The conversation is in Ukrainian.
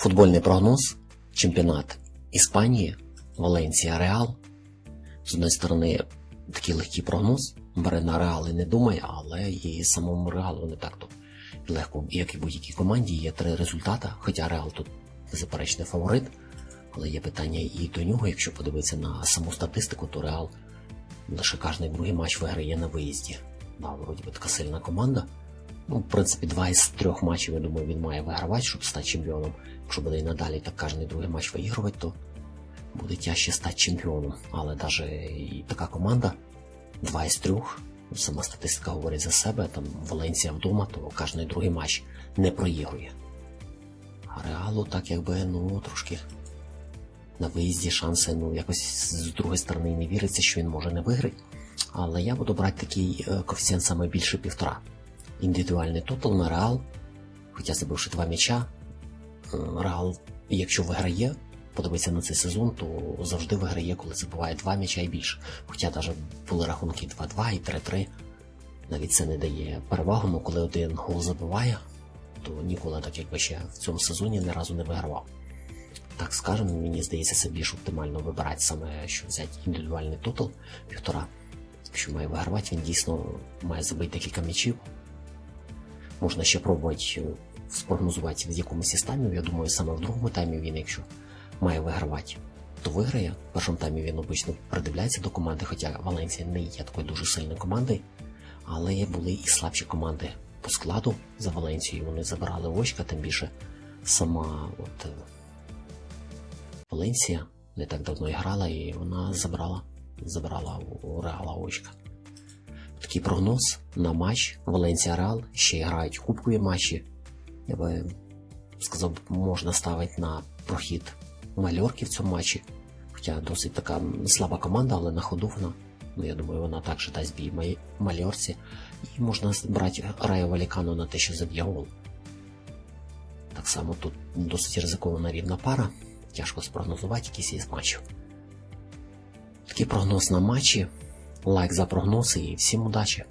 Футбольний прогноз, чемпіонат Іспанії, Валенція Реал. З однієї сторони, такий легкий прогноз. Бере на Реал і не думає, але і самому Реалу не так то легко. Як і будь-якій команді, є три результати. Хоча Реал тут беззаперечний фаворит. Але є питання і до нього. Якщо подивитися на саму статистику, то Реал лише кожний другий матч виграє на виїзді. Да, вроді би така сильна команда. Ну, в принципі, два із трьох матчів, я думаю, він має вигравати, щоб стати чемпіоном. Якщо буде і надалі так кожен другий матч виігрувати, то буде тяжче стати чемпіоном. Але навіть і така команда, два із трьох, ну, сама статистика говорить за себе, там Валенсія вдома, то кожен другий матч не проігрує. А реалу так якби, ну, трошки на виїзді шанси, ну, якось з другої сторони не віриться, що він може не виграти. Але я буду брати такий е, коефіцієнт саме більше півтора. Індивідуальний тотал на Реал, хоча забивши два м'яча, е, Реал, якщо виграє, подивитися на цей сезон, то завжди виграє, коли забиває два м'яча і більше. Хоча навіть були рахунки 2-2 і 3-3. Навіть це не дає перевагу, але коли один гол забиває, то ніколи так якби ще в цьому сезоні ні разу не вигравав. Так скажемо, мені здається, це більш оптимально вибирати саме, що взяти індивідуальний тотал півтора. Якщо має вигравати, він дійсно має забити декілька м'ячів. Можна ще пробувати е, спрогнозувати в якомусь із таймів. Я думаю, саме в другому таймі він, якщо має вигравати, то виграє. В першому таймі він обично придивляється до команди, хоча Валенсія не є такою дуже сильною командою, але були і слабші команди по складу за Валенсією. Вони забирали очка, тим більше сама от, е, Валенсія не так давно і грала, і вона забрала, забрала у Реала очка. Такий прогноз на матч Валенсія Реал ще грають кубкові матчі. Я би сказав, можна ставити на прохід Мальорки в цьому матчі. Хоча досить така слаба команда, але на ходу вона. Ну, я думаю, вона також дасть бій Мальорці. І можна брати Райо Валікану на те, що заб'є гол. Так само тут досить ризикована рівна пара. Тяжко спрогнозувати якийсь із матчів. Такий прогноз на матчі. Лайк за прогноз і всім удачі!